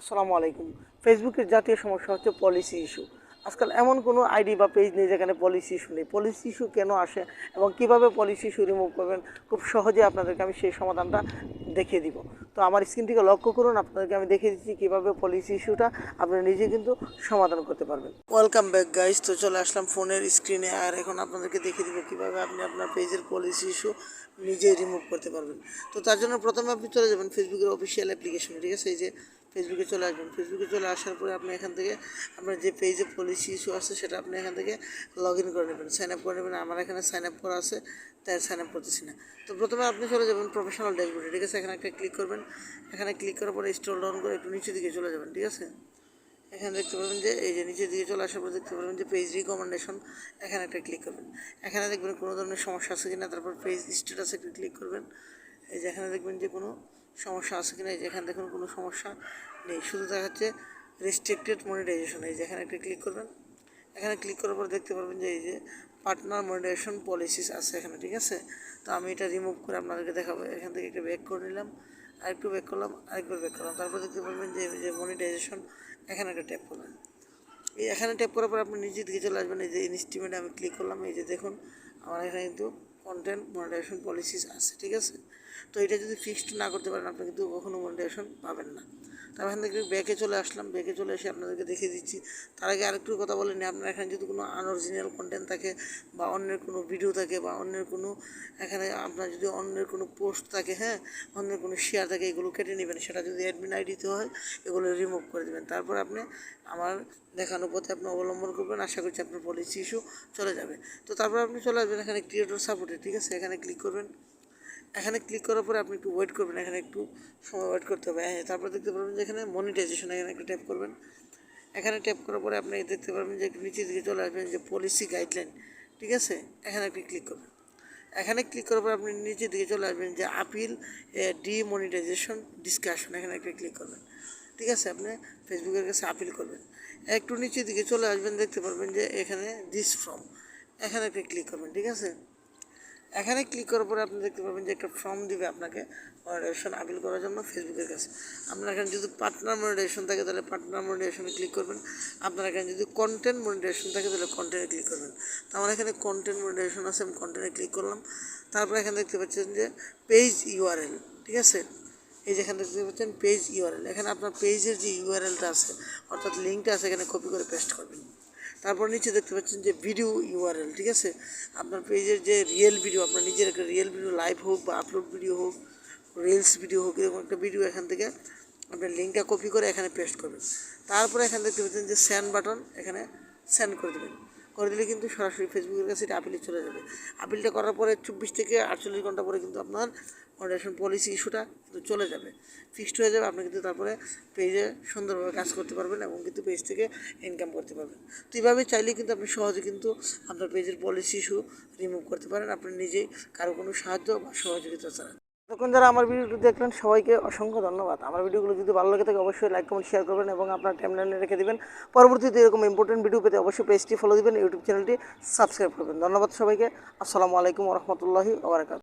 আসসালামু আলাইকুম। ফেসবুকের জাতীয় সমস্যা হচ্ছে পলিসি ইস্যু আজকাল এমন কোনো আইডি বা পেজ নেই যেখানে পলিসি ইস্যু নেই। পলিসি ইস্যু কেন আসে এবং কীভাবে পলিসি ইস্যু রিমুভ করবেন? খুব সহজে আপনাদেরকে আমি সেই সমাধানটা দেখিয়ে দিব। তো আমার স্ক্রিনটিকে লক্ষ্য করুন, আপনাদেরকে আমি দেখিয়ে দিচ্ছি কীভাবে পলিসি ইস্যুটা আপনি নিজে কিন্তু সমাধান করতে পারবেন। ওয়েলকাম ব্যাক গাইজ তো চলে আসলাম ফোনের স্ক্রিনে আর এখন আপনাদেরকে দেখিয়ে দিব কীভাবে আপনি আপনার পেজের পলিসি ইস্যু নিজেই রিমুভ করতে পারবেন। তো তার জন্য প্রথমে আপনি চলে যাবেন ফেসবুকের অফিসিয়াল অ্যাপ্লিকেশনে ঠিক আছে? এই যে ফেসবুকে চলে আসবেন। ফেসবুকে চলে আসার পরে আপনি এখান থেকে আপনার যে পেজে পলিসি ইস্যু আছে সেটা আপনি এখান থেকে লগ ইন করে নেবেন। সাইন আপ করে নেবেন। আমার এখানে সাইন আপ করা আছে, তাই সাইন আপ করতেছি না। তো প্রথমে আপনি চলে যাবেন প্রফেশনাল ড্যাশবোর্ডে ঠিক আছে? এখানে একটা ক্লিক করবেন। এখানে ক্লিক করার পরে স্টল ডাউন করে একটু নিচের দিকে চলে যাবেন। ঠিক আছে? এখানে দেখতে পাবেন যে, এই যে নিচের দিকে চলে আসার পর দেখতে পাবেন যে পেজ রিকমেন্ডেশন এখানে একটা ক্লিক করবেন। এখানে দেখবেন কোনো ধরনের সমস্যা আছে কিনা, তারপর পেজ স্ট্যাটাসে একটু ক্লিক করবেন। এই যে এখানে দেখবেন যে কোনো সমস্যা আছে কিনা, এই যে এখানে দেখুন কোনো সমস্যা নেই। শুধু দেখাচ্ছে রেস্ট্রিক্টেড মনিটাইজেশন এই যে এখানে একটা ক্লিক করবেন। এখানে ক্লিক করার পর দেখতে পারবেন যে এই যে পার্টনার মনিটাইজেশন পলিসিস আছে এখানে, ঠিক আছে? তো আমি এটা রিমুভ করে আপনাদেরকে দেখাবো। এখান থেকে একটা ব্যাক করে নিলাম, আরেকটু ব্যাক করলাম, আরেকবার ব্যাক করলাম। তারপর দেখতে পারবেন যে যে মনিটাইজেশন এখানে একটা ট্যাপ করবেন। এই এখানে ট্যাপ করার পর আপনি নিচের দিকে চলে আসবেন। এই যে ইনস্টিমেটে আমি ক্লিক করলাম। এই যে দেখুন, আমার এখানে কিন্তু কন্টেন্ট মনিটাইজেশন পলিসিস আছে, ঠিক আছে? তো এটা যদি ফিক্সড না করতে পারেন আপনি কিন্তু কখনো মনিটাইজেশন পাবেন না। তারপর এখান থেকে ব্যাকে চলে আসলাম ব্যাকে চলে এসে আপনাদেরকে দেখিয়ে দিচ্ছি। তার আগে আরেকটু কথা বলে নিই, আপনার এখানে যদি কোনো আনঅরিজিনাল কন্টেন্ট থাকে বা অন্যের কোনো ভিডিও থাকে বা অন্যের কোনো, এখানে আপনার যদি অন্যের কোনো পোস্ট থাকে হ্যাঁ অন্যের কোনো শেয়ার থাকে, এগুলো কেটে নেবেন। সেটা যদি অ্যাডমিন আইডিতে হয়, এগুলো রিমুভ করে দেবেন। তারপর আপনি আমার দেখানো পথে আপনি অবলম্বন করবেন। আশা করছি আপনার পলিসি ইস্যু চলে যাবে। তো তারপর আপনি চলে আসবেন এখানে ক্রিয়েটর সাপোর্টে ঠিক আছে, এখানে ক্লিক করবেন। এখানে ক্লিক করার পরে আপনি একটু ওয়েট করবেন, এখানে একটু সময় ওয়েট করতে হবে। হ্যাঁ তারপর দেখতে পারবেন যে এখানে মনিটাইজেশন এখানে একটা ট্যাপ করবেন। এখানে ট্যাপ করার পরে আপনি দেখতে পারবেন যে নিচের দিকে চলে আসবেন যে পলিসি গাইডলাইন ঠিক আছে? এখানে আপনি ক্লিক করবেন। এখানে ক্লিক করার পর আপনি নিচের দিকে চলে আসবেন যে আপিল ডিমনিটাইজেশন ডিসকাশন এখানে একটা ক্লিক করবেন। ঠিক আছে? আপনি ফেসবুকের কাছে আপিল করবেন। একটু নিচের দিকে চলে আসবেন, দেখতে পারবেন যে এখানে দিস ফ্রম এখানে একটা ক্লিক করবেন। ঠিক আছে? এখানে ক্লিক করার পরে আপনি দেখতে পাবেন যে একটা ফর্ম দিবে আপনাকে মনিটাইজেশন আপিল করার জন্য ফেসবুকের কাছে। আপনার এখানে যদি পার্টনার মনিটাইজেশন থাকে, তাহলে পার্টনার মনিটাইজেশনে ক্লিক করবেন। আপনার এখানে যদি কন্টেন্ট মনিটাইজেশন থাকে, তাহলে কন্টেন্টে ক্লিক করবেন। তো আমার এখানে কন্টেন্ট মনিটাইজেশন আছে, আমি কন্টেন্টে ক্লিক করলাম। তারপরে এখানে দেখতে পাচ্ছেন যে পেজ ইউআরএল ঠিক আছে? এই যেখানে দেখতে পাচ্ছেন পেজ ইউআরএল এখানে আপনার পেজের যে ইউআরএলটা আছে, অর্থাৎ লিঙ্কটা আছে, এখানে কপি করে পেস্ট করবেন। তারপর নিচে দেখতে পাচ্ছেন যে ভিডিও ইউআরএল ঠিক আছে? আপনার পেজের যে রিয়েল ভিডিও আপনার নিজের একটা রিয়েল ভিডিও লাইভ হোক বা আপলোড ভিডিও হোক রিলস ভিডিও হোক, এরকম একটা ভিডিও এখান থেকে আপনার লিঙ্কটা কপি করে এখানে পেস্ট করবেন। তারপরে এখানে দেখতে পাচ্ছেন যে স্যান্ড বাটন এখানে সেন্ড করে দেবেন। করে দিলে কিন্তু সরাসরি ফেসবুকের কাছে এটা আপিলে চলে যাবে। আপিলটা করার পরে চব্বিশ থেকে আটচল্লিশ ঘণ্টা পরে কিন্তু আপনার মনিটাইজেশন পলিসি ইস্যুটা কিন্তু চলে যাবে। ফিক্সড হয়ে যাবে, আপনি কিন্তু তারপরে পেজে সুন্দরভাবে কাজ করতে পারবেন এবং কিন্তু পেজ থেকে ইনকাম করতে পারবেন। তো এইভাবে চাইলে কিন্তু আপনি সহজে কিন্তু আপনার পেজের পলিসি ইস্যু রিমুভ করতে পারেন। আপনি নিজেই কারও কোনো সাহায্য বা সহযোগিতা ছাড়া। তখন যারা আমার ভিডিওটি দেখলেন, সবাইকে অসংখ্য ধন্যবাদ। আমার ভিডিওগুলো যদি ভালো লাগে থাকে, অবশ্যই লাইক কমেন্ট শেয়ার করবেন এবং আপনার টাইমলাইনে রেখে দেবেন। পরবর্তীতে এরকম ইম্পর্টেন্ট ভিডিও পেতে অবশ্যই পেজটি ফলো দেবেন ইউটিউব চ্যানেলটি সাবস্ক্রাইব করবেন। ধন্যবাদ সবাইকে। আসসালামু আলাইকুম রহমতুল্লাহি ওবরাকাত